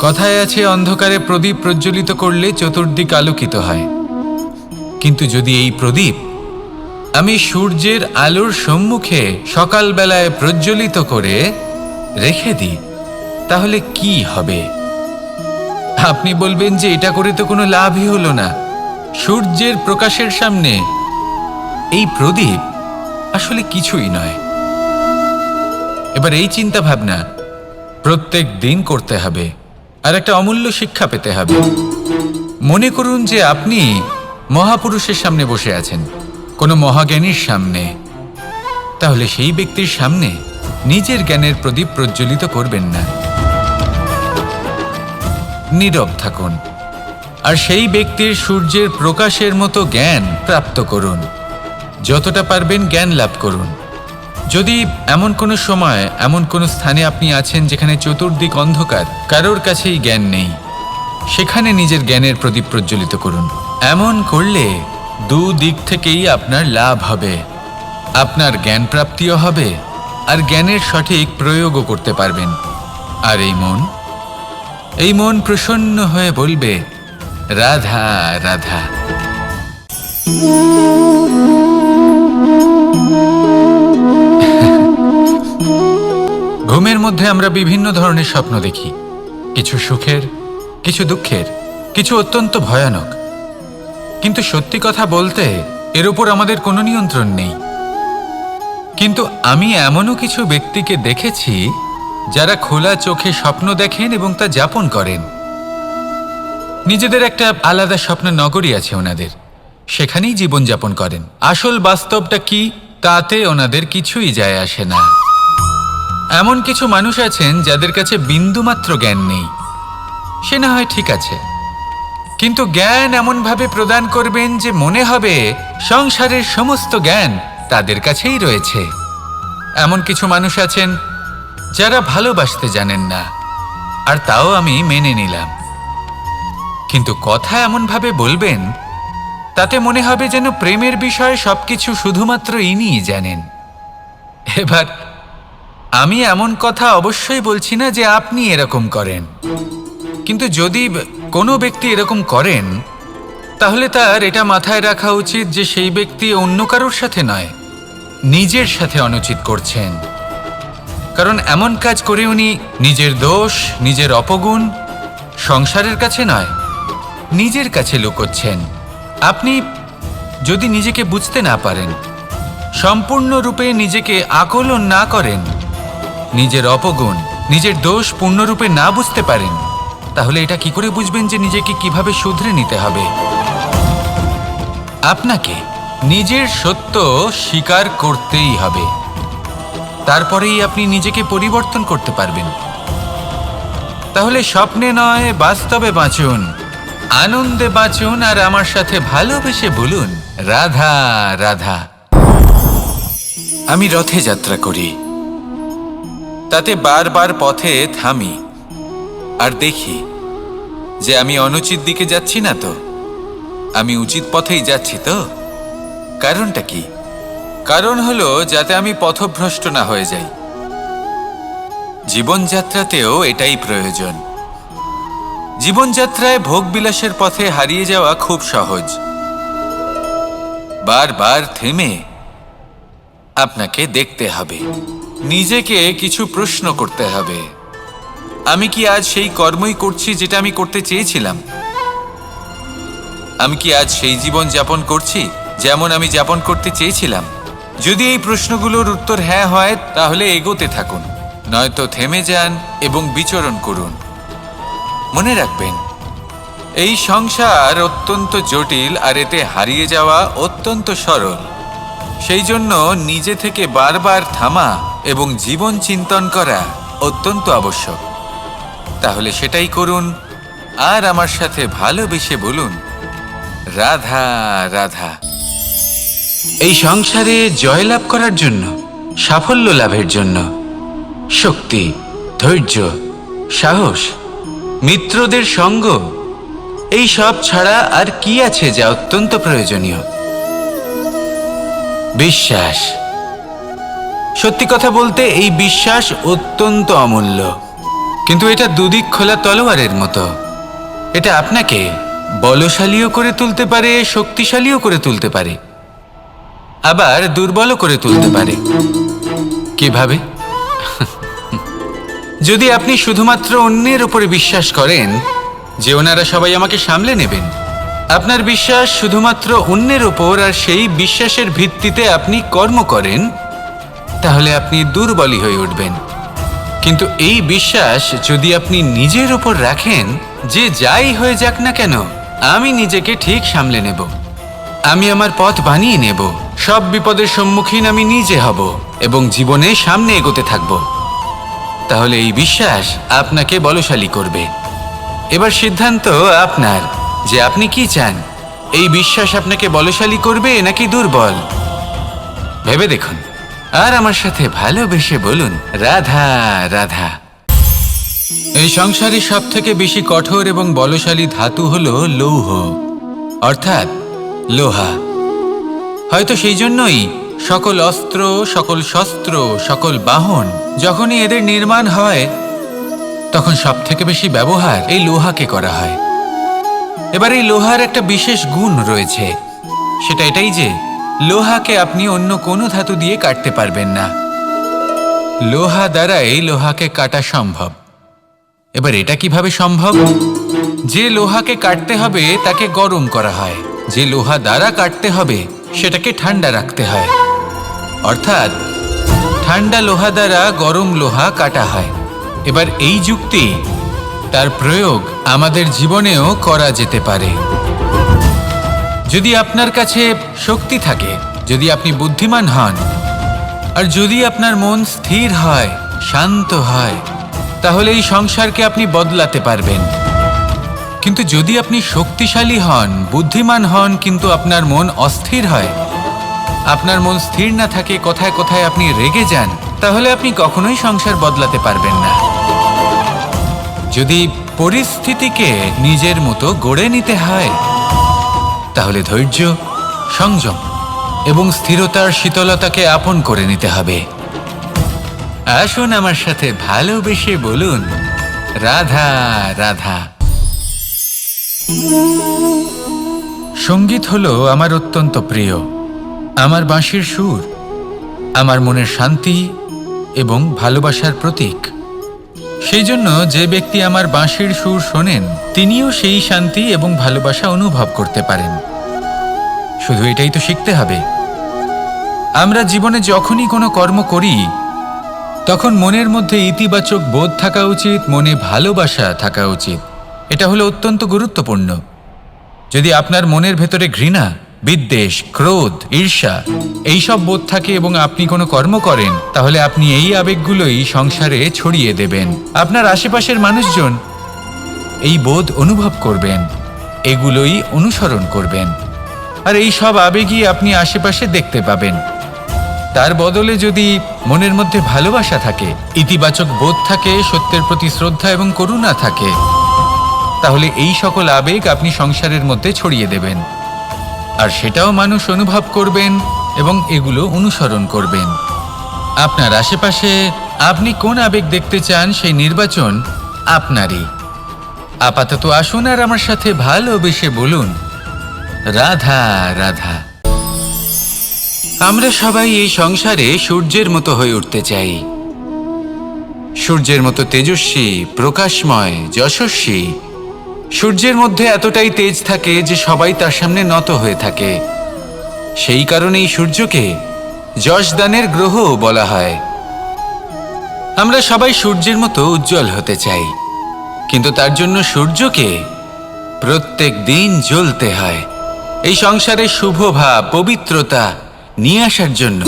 কথায় আছে, অন্ধকারে প্রদীপ প্রজ্বলিত করলে চতুর্দিক আলোকিত হয়। কিন্তু যদি এই প্রদীপ আমি সূর্যের আলোর সম্মুখে সকালবেলায় প্রজ্বলিত করে রেখে দিই, তাহলে কি হবে? আপনি বলবেন যে এটা করে তো কোনো লাভই হলো না। সূর্যের প্রকাশের সামনে এই প্রদীপ আসলে কিছুই নয়। এবার এই চিন্তা ভাবনা প্রত্যেক দিন করতে হবে আর একটা অমূল্য শিক্ষা পেতে হবে। মনে করুন যে আপনি মহাপুরুষের সামনে বসে আছেন, কোনো মহাজ্ঞানীর সামনে। তাহলে সেই ব্যক্তির সামনে নিজের জ্ঞানের প্রদীপ প্রজ্বলিত করবেন না। নীরব থাকুন আর সেই ব্যক্তির সূর্যের প্রকাশের মতো জ্ঞান প্রাপ্ত করুন। যতটা পারবেন জ্ঞান লাভ করুন। যদি এমন কোনো সময়, এমন কোনো স্থানে আপনি আছেন যেখানে চতুর্দিক অন্ধকার, কারোর কাছেই জ্ঞান নেই, সেখানে নিজের জ্ঞানের প্রদীপ প্রজ্বলিত করুন। এমন করলে দু দিক থেকেই আপনার লাভ হবে, আপনার জ্ঞান প্রাপ্তিও হবে, আর জ্ঞানের সঠিক প্রয়োগও করতে পারবেন। আর এই মন? এই মন প্রসন্ন হয়ে বলবে, রাধা রাধা। ঘুমের মধ্যে আমরা বিভিন্ন ধরনের স্বপ্ন দেখি। কিছু সুখের, কিছু দুঃখের, কিছু অত্যন্ত ভয়ানক। কিন্তু সত্যি কথা বলতে, এর উপর আমাদের কোনো নিয়ন্ত্রণ নেই। কিন্তু আমি এমনও কিছু ব্যক্তিকে দেখেছি, যারা খোলা চোখে স্বপ্ন দেখেন এবং তা যাপন করেন। নিজেদের একটা আলাদা স্বপ্ন নগরী আছে ওনাদের। সেখানেই জীবনযাপন করেন। আসল বাস্তবটা কি, তাতে ওনাদের কিছুই যায় আসে না। এমন কিছু মানুষ আছেন যাদের কাছে বিন্দুমাত্র জ্ঞান নেই। সে না হয় ঠিক আছে। কিন্তু জ্ঞান এমনভাবে প্রদান করবেন যে মনে হবে সংসারের সমস্ত জ্ঞান তাদের কাছেই রয়েছে। এমন কিছু মানুষ আছেন যারা ভালোবাসতে জানেন না, আর তাও আমি মেনে নিলাম। কিন্তু কথা এমনভাবে বলবেন, তাতে মনে হবে যেন প্রেমের বিষয়ে সবকিছু শুধুমাত্র ইনিই জানেন। এবার আমি এমন কথা অবশ্যই বলছি না যে আপনি এরকম করেন। কিন্তু যদি কোনো ব্যক্তি এরকম করেন, তাহলে তার এটা মাথায় রাখা উচিত যে সেই ব্যক্তি অন্য কারোর সাথে নয়, নিজের সাথে অনুচিত করছেন। কারণ এমন কাজ করে উনি নিজের দোষ, নিজের অপগুণ সংসারের কাছে নয়, নিজের কাছে লুকোচ্ছেন। আপনি যদি নিজেকে বুঝতে না পারেন, সম্পূর্ণরূপে নিজেকে আকলন না করেন নিজের অপগুণ, নিজের দোষ পূর্ণরূপে না বুঝতে পারেন, তাহলে এটা কি করে বুঝবেন যে নিজেকে কীভাবে শুধরে নিতে হবে? আপনাকে নিজের সত্য স্বীকার করতেই হবে। তারপরেই আপনি নিজেকে পরিবর্তন করতে পারবেন। তাহলে স্বপ্নে নয়, বাস্তবে বাঁচুন। আনন্দে বাঁচুন আর আমার সাথে ভালোবেসে বলুন, রাধা রাধা। আমি রথে যাত্রা করি। তাতে বারবার পথে থামি আর দেখি যে আমি অনুচিত দিকে যাচ্ছি না তো। আমি উচিত পথেই যাচ্ছি তো। কারণটা কি? কারণ হলো যাতে আমি পথভ্রষ্ট না হয়ে যাই। জীবনযাত্রাতেও এটাই প্রয়োজন। জীবনযাত্রায় ভোগবিলাসের পথে হারিয়ে যাওয়া খুব সহজ। বারবার থেমে আপনাকে দেখতে হবে। নিজেকে কিছু প্রশ্ন করতে হবে। আমি কি আজ সেই কর্মই করছি যেটা আমি করতে চেয়েছিলাম? আমি কি আজ সেই জীবন যাপন করছি যেমন আমি যাপন করতে চেয়েছিলাম? যদি এই প্রশ্নগুলোর উত্তর হ্যাঁ হয়, তাহলে এগোতে থাকুন, নয়তো থেমে যান এবং বিচরণ করুন। মনে রাখবেন, এই সংসার অত্যন্ত জটিল আর এতে হারিয়ে যাওয়া অত্যন্ত সরল। সেই জন্য নিজে থেকে বারবার থামা এবং জীবন চিন্তন করা অত্যন্ত আবশ্যক। তাহলে সেটাই করুন, আর আমার সাথে ভালোবেসে বলুন, রাধা রাধা। এই সংসারে জয়লাভ করার জন্য, সাফল্য লাভের জন্য, শক্তি, ধৈর্য, সাহস, মিত্রদের সঙ্গ, এই সব ছাড়া আর কি আছে যা অত্যন্ত প্রয়োজনীয়? বিশ্বাস। সত্যি কথা বলতে এই বিশ্বাস অত্যন্ত অমূল্য। কিন্তু এটা দুদিক খোলা তলোয়ারের মতো। এটা আপনাকে বলশালীও করে তুলতে পারে, শক্তিশালীও করে তুলতে পারে। আবার দুর্বলও করে তুলতে পারে। কীভাবে? যদি আপনি শুধুমাত্র অন্যের উপরে বিশ্বাস করেন, যে ওনারা সবাই আমাকে সামলে নেবেন, আপনার বিশ্বাস শুধুমাত্র অন্যের ওপর আর সেই বিশ্বাসের ভিত্তিতে আপনি কর্ম করেন তাহলে আপনি দুর্বলই হয়ে উঠবেন। কিন্তু এই বিশ্বাস যদি আপনি নিজের ওপর রাখেন, যে যাই হয়ে যাক না কেন, আমি নিজেকে ঠিক সামলে নেব। আমি আমার পথ বানিয়ে নেব। সব বিপদের সম্মুখীন আমি নিজে হব এবং জীবনে সামনে এগোতে থাকব। তাহলে এই বিশ্বাস আপনাকে বলশালী করবে। এবার সিদ্ধান্ত আপনার যে আপনি কি চান। এই বিশ্বাস আপনাকে বলশালী করবে নাকি দুর্বল? ভেবে দেখুন। আর আমার সাথে ভালোবেসে বলুন, রাধা রাধা। এই সংসারে সব থেকে বেশি কঠোর এবং বলশালী ধাতু হল লৌহ, অর্থাৎ লোহা। হয়তো সেই জন্যই সকল অস্ত্র, সকল শস্ত্র, সকল বাহন যখনই এদের নির্মাণ হয়, তখন সব থেকে বেশি ব্যবহার এই লোহাকে করা হয়। এবার এই লোহার একটা বিশেষ গুণ রয়েছে। সেটা এটাই যে লোহাকে আপনি অন্য কোনো ধাতু দিয়ে কাটতে পারবেন না। লোহা দ্বারাই লোহাকে কাটা সম্ভব। এবার এটা কীভাবে সম্ভব? যে লোহাকে কাটতে হবে, তাকে গরম করা হয়। যে লোহা দ্বারা কাটতে হবে, সেটাকে ঠান্ডা রাখতে হয়। অর্থাৎ, ঠান্ডা লোহা দ্বারা গরম লোহা কাটা হয়। এবার এই যুক্তি, তার প্রয়োগ আমাদের জীবনেও করা যেতে পারে। যদি আপনার কাছে শক্তি থাকে, যদি আপনি বুদ্ধিমান হন, আর যদি আপনার মন স্থির হয়, শান্ত হয়, তাহলে এই সংসারকে আপনি বদলাতে পারবেন। কিন্তু যদি আপনি শক্তিশালী হন, বুদ্ধিমান হন, কিন্তু আপনার মন অস্থির হয়, আপনার মন স্থির না থাকে, কোথায় কোথায় আপনি রেগে যান, তাহলে আপনি কখনোই সংসার বদলাতে পারবেন না। যদি পরিস্থিতিকে নিজের মতো গড়ে নিতে হয় তাহলে ধৈর্য, সংযম এবং স্থিরতার শীতলতাকে আপন করে নিতে হবে। আসুন আমার সাথে ভালোবেসে বলুন, রাধা রাধা। সংগীত হলো আমার অত্যন্ত প্রিয়, আমার বাঁশির সুর, আমার মনের শান্তি এবং ভালোবাসার প্রতীক। সেই জন্য যে ব্যক্তি আমার বাঁশির সুর শোনেন, তিনিও সেই শান্তি এবং ভালোবাসা অনুভব করতে পারেন। শুধু এটাই তো শিখতে হবে। আমরা জীবনে যখনই কোনো কর্ম করি, তখন মনের মধ্যে ইতিবাচক বোধ থাকা উচিত, মনে ভালোবাসা থাকা উচিত। এটা হলো অত্যন্ত গুরুত্বপূর্ণ। যদি আপনার মনের ভেতরে ঘৃণা বিদ্বেষ, ক্রোধ, ঈর্ষা এইসব বোধ থাকে এবং আপনি কোনো কর্ম করেন, তাহলে আপনি এই আবেগগুলোই সংসারে ছড়িয়ে দেবেন। আপনার আশেপাশের মানুষজন এই বোধ অনুভব করবেন, এগুলোই অনুসরণ করবেন। আর এই সব আবেগই আপনি আশেপাশে দেখতে পাবেন। তার বদলে যদি মনের মধ্যে ভালোবাসা থাকে, ইতিবাচক বোধ থাকে, সত্যের প্রতি শ্রদ্ধা এবং করুণা থাকে, তাহলে এই সকল আবেগ আপনি সংসারের মধ্যে ছড়িয়ে দেবেন। আর সেটাও মানুষ অনুভব করবেন এবং এগুলো অনুসরণ করবেন। আপনার আশেপাশে আপনি কোন আবেগ দেখতে চান সেই নির্বাচন আপনারই। আপাতত আসুন আর আমার সাথে ভালোবেসে বলুন, রাধা রাধা। আমরা সবাই এই সংসারে সূর্যের মতো হয়ে উঠতে চাই। সূর্যের মতো তেজস্বী, প্রকাশময়, যশস্বী সূর্যের মধ্যে এতটাই তেজ থাকে যে সবাই তার সামনে নত হয়ে থাকে। সেই কারণেই সূর্যকে যশদানের গ্রহ বলা হয়। আমরা সবাই সূর্যের মতো উজ্জ্বল হতে চাই, কিন্তু তার জন্য সূর্যকে প্রত্যেক দিন জ্বলতে হয়। এই সংসারে শুভ ভাব, পবিত্রতা নিয়ে আসার জন্য,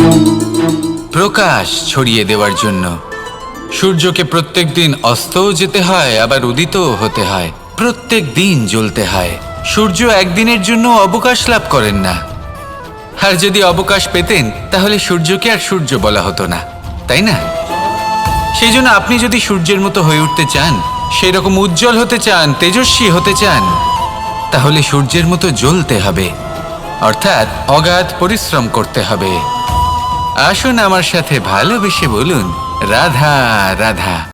প্রকাশ ছড়িয়ে দেওয়ার জন্য। সূর্যকে প্রত্যেক দিন অস্তও যেতে হয়, আবার উদিতও হতে হয়। প্রত্যেক দিন জ্বলতে হয়। সূর্য একদিনের জন্য অবকাশ লাভ করেন না। আর যদি অবকাশ পেতেন, তাহলে সূর্যকে আর সূর্য বলা হতো না। তাই না? সেই জন্য আপনি যদি সূর্যের মতো হয়ে উঠতে চান সেই রকম উজ্জ্বল হতে চান, তেজস্বী হতে চান, তাহলে সূর্যের মতো জ্বলতে হবে। অর্থাৎ অগাধ পরিশ্রম করতে হবে। আসুন আমার সাথে ভালোবেসে বলুন, রাধা রাধা।